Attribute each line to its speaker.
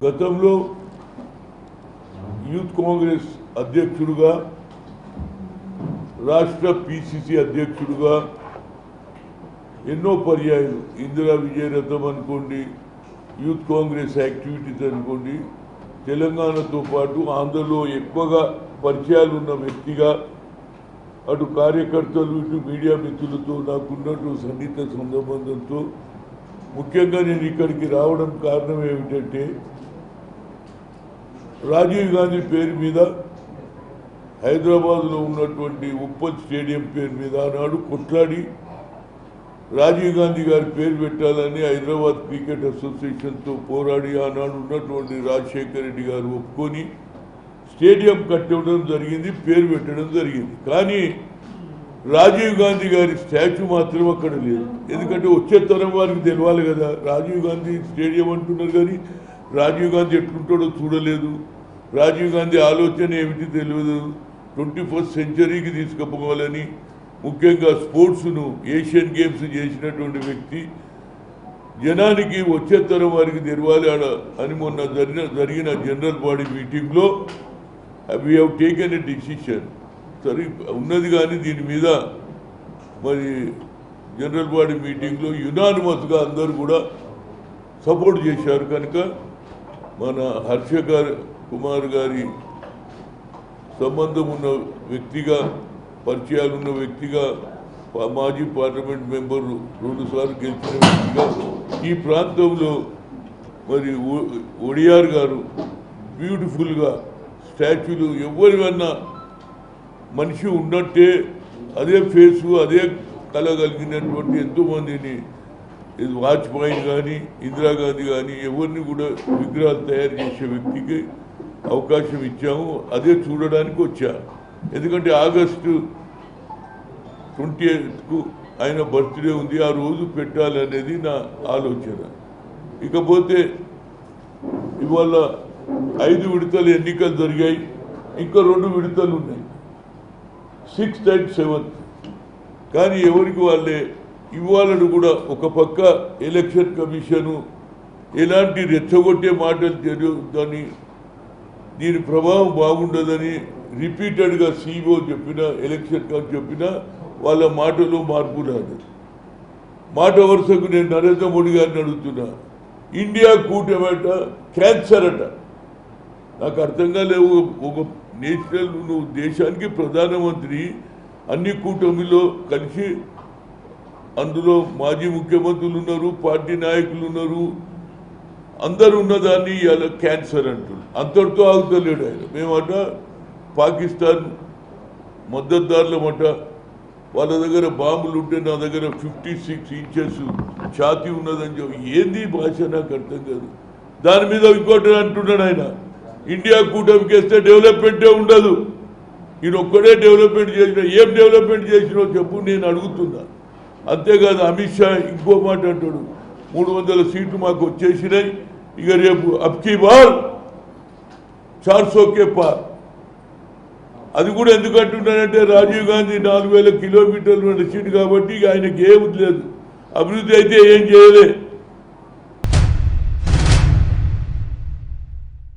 Speaker 1: గతంలో యూత్ కాంగ్రెస్ అధ్యక్షుడుగా రాష్ట్ర పిసిసి అధ్యక్షుడుగా ఎన్నో పర్యాయాలు ఇందిరా విజయరథం అనుకోండి యూత్ కాంగ్రెస్ యాక్టివిటీస్ అనుకోండి తెలంగాణతో పాటు ఆంధ్రలో ఎక్కువగా పరిచయాలు ఉన్న వ్యక్తిగా అటు కార్యకర్తలు ఇటు మీడియా మిత్రులతో నాకున్నట్టు సన్నిహిత సంబంధంతో ముఖ్యంగా నేను ఇక్కడికి రావడం కారణం ఏమిటంటే రాజీవ్ గాంధీ పేరు మీద హైదరాబాద్లో ఉన్నటువంటి ఉప్పల్ స్టేడియం పేరు మీద ఆనాడు కొట్లాడి రాజీవ్ గాంధీ గారి పేరు పెట్టాలని హైదరాబాద్ క్రికెట్ అసోసియేషన్తో పోరాడి ఆనాడు ఉన్నటువంటి రాజశేఖర రెడ్డి గారు ఒప్పుకొని స్టేడియం కట్టడం జరిగింది పేరు పెట్టడం జరిగింది. కానీ రాజీవ్ గాంధీ గారి స్టాచ్యూ మాత్రం అక్కడ లేదు. ఎందుకంటే వచ్చే తరం వారికి తెలవాలి కదా. రాజీవ్ గాంధీ స్టేడియం అంటున్నారు కానీ రాజీవ్ గాంధీ ఎట్లుంటాడో చూడలేదు. రాజీవ్ గాంధీ ఆలోచన ఏమిటి తెలియదు. ట్వంటీ ఫస్ట్ సెంచరీకి తీసుకుపోవాలని ముఖ్యంగా స్పోర్ట్స్ను ఏషియన్ గేమ్స్ చేసినటువంటి వ్యక్తి జనానికి వచ్చే తరం వారికి తెరవాలి ఆడ అని మొన్న జరిగిన జరిగిన జనరల్ బాడీ మీటింగ్లో we have taken a decision సరే ఉన్నది కానీ దీని మీద మరి జనరల్ బాడీ మీటింగ్లో యునానిమస్గా అందరూ కూడా సపోర్ట్ చేశారు కనుక మన హర్ష గారి కుమార్ గారి సంబంధం ఉన్న వ్యక్తిగా పరిచయాలున్న వ్యక్తిగా మాజీ పార్లమెంట్ మెంబరు రెండుసార్లు గెలిచిన వ్యక్తిగా ఈ ప్రాంతంలో మరి ఒ- ఒడియార్ గారు బ్యూటిఫుల్గా స్టాచ్యూలు ఎవరివన్నా మనిషి ఉన్నట్టే అదే ఫేసు అదే కళ కలిగినటువంటి ఎంతోమందిని ఇది వాజ్పేయి కానీ ఇందిరాగాంధీ కానీ ఎవరిని కూడా విగ్రహాలు తయారు చేసే వ్యక్తికి అవకాశం ఇచ్చాము. అదే చూడడానికి వచ్చా ఎందుకంటే ఆగస్టు ట్వంటీ ఎయిత్కు ఆయన బర్త్డే ఉంది. ఆ రోజు పెట్టాలనేది నా ఆలోచన. ఇకపోతే ఇవాళ ఐదు విడతలు ఎన్నికలు జరిగాయి. ఇంకా రెండు విడతలు ఉన్నాయి. Sixth and seventh. కానీ ఎవరికి వాళ్ళే ఇవాళను కూడా ఒక పక్క ఎలక్షన్ కమిషను ఎలాంటి రెచ్చగొట్టే మాటలు తెలియదని దీని ప్రభావం బాగుండదని రిపీటెడ్గా సీఈఓ చెప్పిన ఎలక్షన్ కమిషన్ చెప్పినా వాళ్ళ మాటలో మార్పు రాదు. మాట వరుసకు నేను నరేంద్ర మోడీ గారిని అడుగుతున్నా. ఇండియా కూటమట క్యాన్సర్ అట. నాకు అర్థం కాలేవు ఒక నేషనల్ నువ్వు దేశానికి ప్రధానమంత్రి అన్ని కూటమిలో కలిసి అందులో మాజీ ముఖ్యమంత్రులు ఉన్నారు పార్టీ నాయకులు ఉన్నారు అందరు ఉన్నదాన్ని ఇవాళ క్యాన్సర్ అంటున్నారు. అంతటితో ఆగుతలేడు ఆయన. మేమట పాకిస్తాన్ మద్దతుదారులమట వాళ్ళ దగ్గర బాంబులు ఉంటే నా దగ్గర ఫిఫ్టీ సిక్స్ ఇంచెస్ ఛాతీ ఉన్నదని చెప్పి. ఏంది భాష? నాకు అర్థం కాదు. దాని మీద ఇంకోటి అంటున్నాడు ఆయన. ఇండియా కూటమికి వేస్తే డెవలప్మెంటే ఉండదు. ఈయన ఒక్కడే డెవలప్మెంట్ చేసిన ఏం డెవలప్మెంట్ చేసినో చెప్పు నేను అడుగుతున్నాను అంతేకాదు అమిత్ షా ఇంకో మాట అంటాడు. మూడు వందల సీట్లు మాకు వచ్చేసినాయి. ఇక రేపు అప్కీ బాల్ చార్సోకే పార్ అది కూడా ఎందుకు అంటున్నానంటే రాజీవ్ గాంధీ నాలుగు వేల కిలోమీటర్లు నడిచిండు కాబట్టి ఆయనకి ఏమి లేదు. అభివృద్ధి అయితే ఏం చేయలేదు